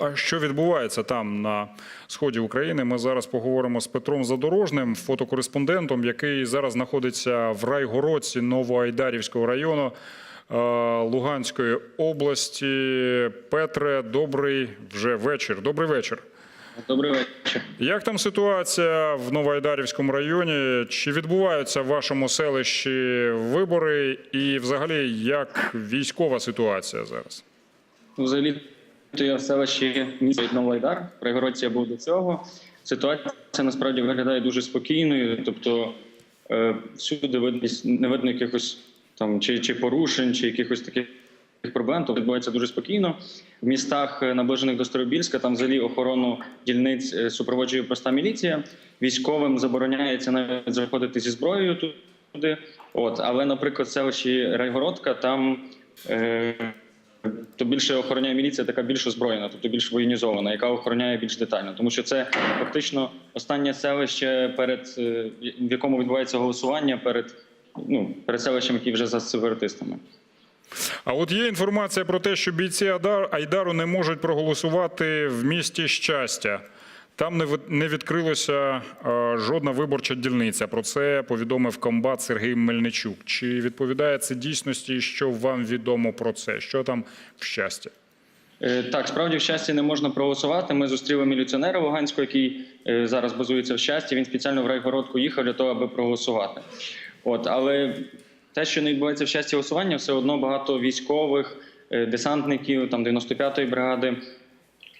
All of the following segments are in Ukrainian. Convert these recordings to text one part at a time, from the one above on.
а що відбувається там на сході України? Ми зараз поговоримо з Петром Задорожним, фотокореспондентом, який зараз знаходиться в Райгородці Новоайдарівського району е, Луганської області. Петре, добрий вже вечір. Добрий вечір. Добрий вечір. Як там ситуація в Новоайдарівському районі? Чи відбуваються в вашому селищі вибори? І взагалі як військова ситуація зараз? Ну, Взагалі, я в селищі міста Новайдар. В Пригородці я був до цього. Ситуація насправді виглядає дуже спокійною. Тобто е, всюди видно, не видно якихось там чи, чи порушень, чи якихось таких проблем. Тобто відбувається дуже спокійно. В містах, е, наближених до Старобільська, там взагалі охорону дільниць е, супроводжує проста міліція. Військовим забороняється навіть заходити зі зброєю туди. От, але, наприклад, в селищі Райгородка там. Е, то більше охороняє міліція, така більш озброєна, тобто більш воєнізована, яка охороняє більш детально, тому що це фактично останнє селище, перед е, в якому відбувається голосування перед ну перед селищем, які вже за сепаратистами. А от є інформація про те, що бійці Айдару не можуть проголосувати в місті щастя. Там не відкрилася е, жодна виборча дільниця. Про це повідомив комбат Сергій Мельничук. Чи відповідає це дійсності, що вам відомо про це? Що там в щастя? Е, Так, справді в щасті не можна проголосувати. Ми зустріли міліціонера Луганського, який е, зараз базується в щасті. Він спеціально в райгородку їхав для того, аби проголосувати. От, але те, що не відбувається в щасті голосування, все одно багато військових, десантників, там 95-ї бригади.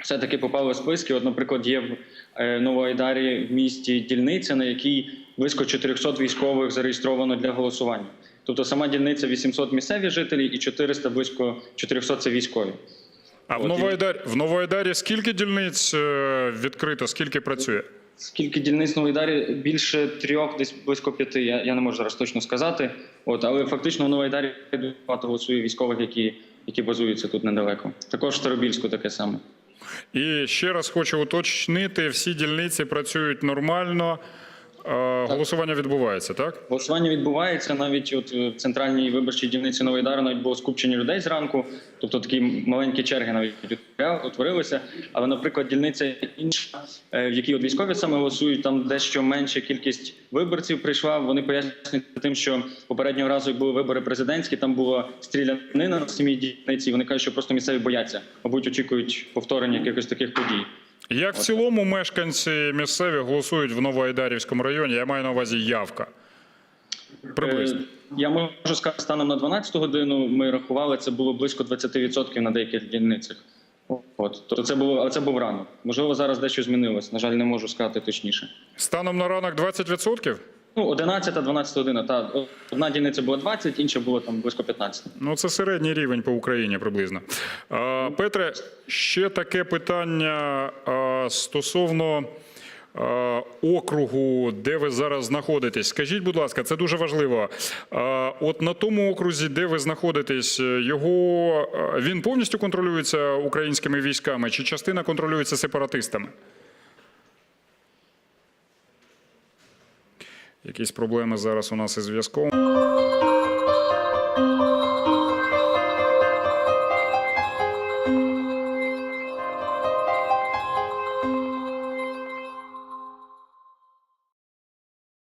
Все-таки попали в списки. От, наприклад, є в е, Новоайдарі в місті дільниця, на якій близько 400 військових зареєстровано для голосування. Тобто сама дільниця 800 місцеві жителі і 400 близько 400 – це військові. А в От і- Новоайдарі, в Новоайдарі скільки дільниць е, відкрито, скільки працює? Скільки дільниць в Новоайдарі? Більше трьох, десь близько п'яти. Я, я не можу зараз точно сказати. От, але фактично в Новоайдарі багато голосує військових, які, які базуються тут недалеко. Також в Старобільську таке саме. І ще раз хочу уточнити: всі дільниці працюють нормально. Е, Голосування відбувається, так? Голосування відбувається навіть от е, в центральній виборчій дільниці Новоайдару навіть було скупчення людей зранку, тобто такі маленькі черги навіть утворилися. Але, наприклад, дільниця інша, е, в якій от військові саме голосують, там дещо менша кількість виборців прийшла. Вони пояснюють тим, що попереднього разу, як були вибори президентські, там була стрілянина на самій дільниці. Вони кажуть, що просто місцеві бояться, мабуть, очікують повторення якихось таких подій. Як в цілому мешканці місцеві голосують в Новоайдарівському районі? Я маю на увазі явка. Приблизно. Е, Я можу сказати, станом на 12 годину ми рахували, це було близько 20% на деяких дільницях. От, тобто це було, але це був ранок. Можливо, зараз дещо змінилось. На жаль, не можу сказати точніше. Станом на ранок 20%? Ну, 11-12 година. Та одна дільниця була 20, інша була там близько 15. Ну, це середній рівень по Україні приблизно. А, Петре, ще таке питання стосовно округу, де ви зараз знаходитесь. Скажіть, будь ласка, це дуже важливо. От на тому окрузі, де ви знаходитесь, його він повністю контролюється українськими військами чи частина контролюється сепаратистами? Якісь проблеми зараз у нас із зв'язком.